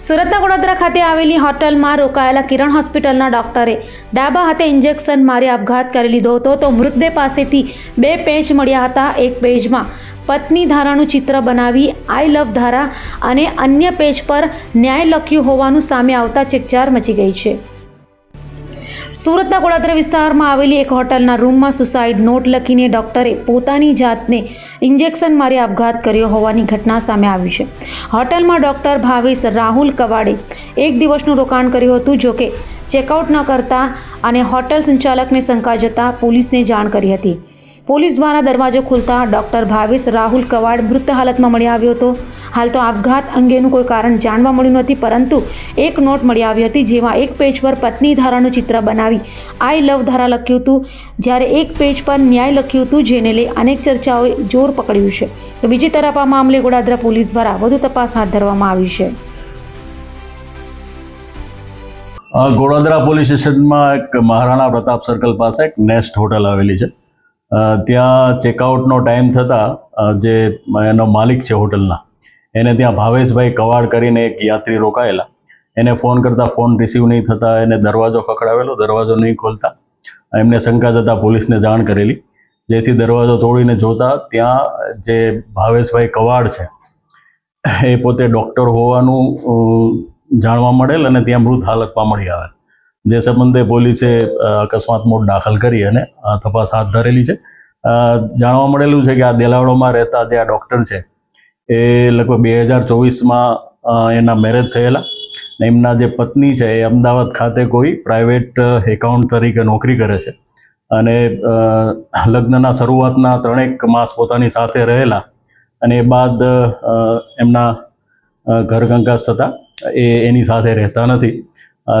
સુરતના વડોદરા ખાતે આવેલી હોટલમાં રોકાયેલા કિરણ હોસ્પિટલના ડોક્ટરે ડાબા હાથે ઇન્જેક્શન મારી આપઘાત કરી લીધો હતો તો મૃતદેહ પાસેથી બે પેજ મળ્યા હતા. એક પેજમાં પત્ની ધારાનું ચિત્ર બનાવી આઈ લવ ધારા અને અન્ય પેજ પર ન્યાય લખ્યું હોવાનું સામે આવતા ચકચાર મચી ગઈ છે. સુરતના કોળાત્રા વિસ્તારમાં આવેલી એક હોટલના રૂમમાં સુસાઇડ નોટ લખીને ડોક્ટરે પોતાની જાતને ઇન્જેક્શન મારી આપઘાત કર્યો હોવાની ઘટના સામે આવી છે. હોટલમાં ડોક્ટર ભાવેશ રાહુલ કવાડે એક દિવસનું રોકાણ કર્યું હતું જોકે ચેકઆઉટ ન કરતા અને હોટલ સંચાલકને શંકા જતાં પોલીસને જાણ કરી હતી. પોલીસ દ્વારા દરવાજો ખુલતા ડોક્ટર ભાવેશ રાહુલ કવાડ મૃત હાલતમાં મળી આવ્યો હતો. હાલ તો આપઘાત અંગેનું કોઈ કારણ જાણવા મળ્યું નથી પરંતુ એક નોટ મળી આવી હતી જેમાં એક પેજ પર પત્ની ધારાનું ચિત્ર બનાવી આઈ લવ ધારા લખ્યું હતું. જ્યારે એક પેજ પર ન્યાય લખ્યું હતું જેને લઈ અનેક ચર્ચાઓએ જોર પકડ્યું છે. તો બીજી તરફ આ મામલે ગોડાદરા પોલીસ દ્વારા વધુ તપાસ હાથ ધરવામાં આવી છે. અ, ગોળાદરા પોલીસ સ્ટેશનમાં એક મહારાણા પ્રતાપ સર્કલ પાસે એક નેસ્ટ હોટલ આવેલી છે. ત્યાં ચેકઆઉટનો ટાઈમ થતાં જે એનો માલિક છે હોટલના એને ત્યાં ભાવેશભાઈ કવાડ કરીને એક યાત્રી રોકાયેલા. એને ફોન કરતા ફોન રિસીવ નહીં થતા, એને દરવાજો ખખડાવેલો, દરવાજો નહીં ખોલતા. એમને શંકા જતા પોલીસને જાણ કરેલી. જેથી દરવાજો તોડીને જોતા ત્યાં જે ભાવેશભાઈ કવાડ છે, એ પોતે ડૉક્ટર હોવાનું જાણવા મળેલ અને ત્યાં મૃત હાલતમાં મળી આવેલ. જે સંબંધે પોલીસે અકસ્માત મોડ દાખલ કરી અને તપાસ હાથ ધરેલી છે. જાણવા મળેલું છે કે આ દેલાવડોમાં રહેતા જે આ ડૉક્ટર છે એ લગભગ બે હજાર ચોવીસમાં એના મેરેજ થયેલા. ને એમના જે પત્ની છે એ અમદાવાદ ખાતે કોઈ પ્રાઇવેટ એકાઉન્ટ તરીકે નોકરી કરે છે. અને લગ્નના શરૂઆતના ત્રણેક માસ પોતાની સાથે રહેલા. અને એ બાદ એમના અ, ઘર કંકાસ થતાં. એ એની સાથે રહેતા નથી.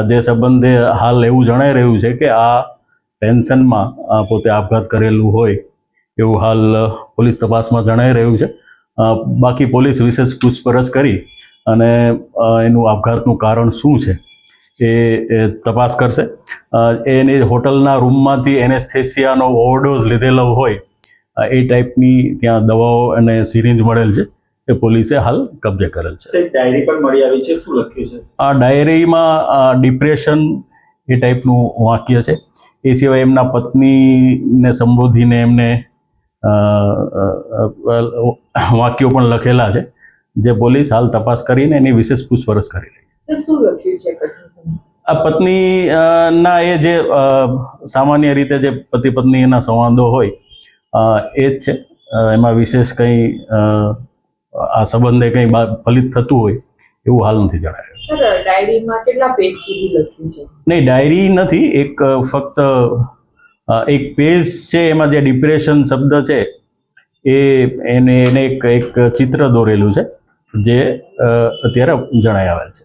જે સંબંધે હાલ એવું જણાઈ રહ્યું છે કે આ પેન્શનમાં પોતે આપઘાત કરેલું હોય એવું હાલ પોલીસ તપાસમાં જણાઈ રહ્યું છે. બાકી પોલીસ વિશેષ પૂછપરછ કરી અને એનું આપઘાતનું કારણ શું છે એ તપાસ કરશે. એને હોટલના રૂમમાંથી એનેસ્થેસિયાનો ઓવરડોઝ લીધેલો હોય એ ટાઈપની ત્યાં દવાઓ અને સિરિંજ મળેલ છે. એ પોલીસે હાલ કબજે કરેલ છે. ડાયરી પણ મળી આવી છે. શું લખ્યું છે? આ ડાયરીમાં ડિપ્રેશન એ ટાઈપનું વાક્ય છે. એ સિવાય એમના પત્નીને સંબોધીને એમને વાક્યો પણ લખેલા છે જે પોલીસ હાલ તપાસ કરીને એની વિશેષ પૂછપરછ કરી રહી છે. આ પત્ની ના એ જે સામાન્ય રીતે જે પતિ પત્ની એના સંવાદો હોય એ જ છે. એમાં વિશેષ કંઈ આ સંબંધે કંઈ ફલિત થતું હોય એવું હાલ નથી જણાયું. સર ડાયરીમાં કેટલા પેજ સુધી લખ્યું છે? નહીં ડાયરી નથી એક ફક્ત એક પેજ છે, એમાં જે ડિપ્રેશન શબ્દ છે, એ એને એને એક એક ચિત્ર દોરેલું છે, જે અત્યારે જણાઈ આવેલ છે.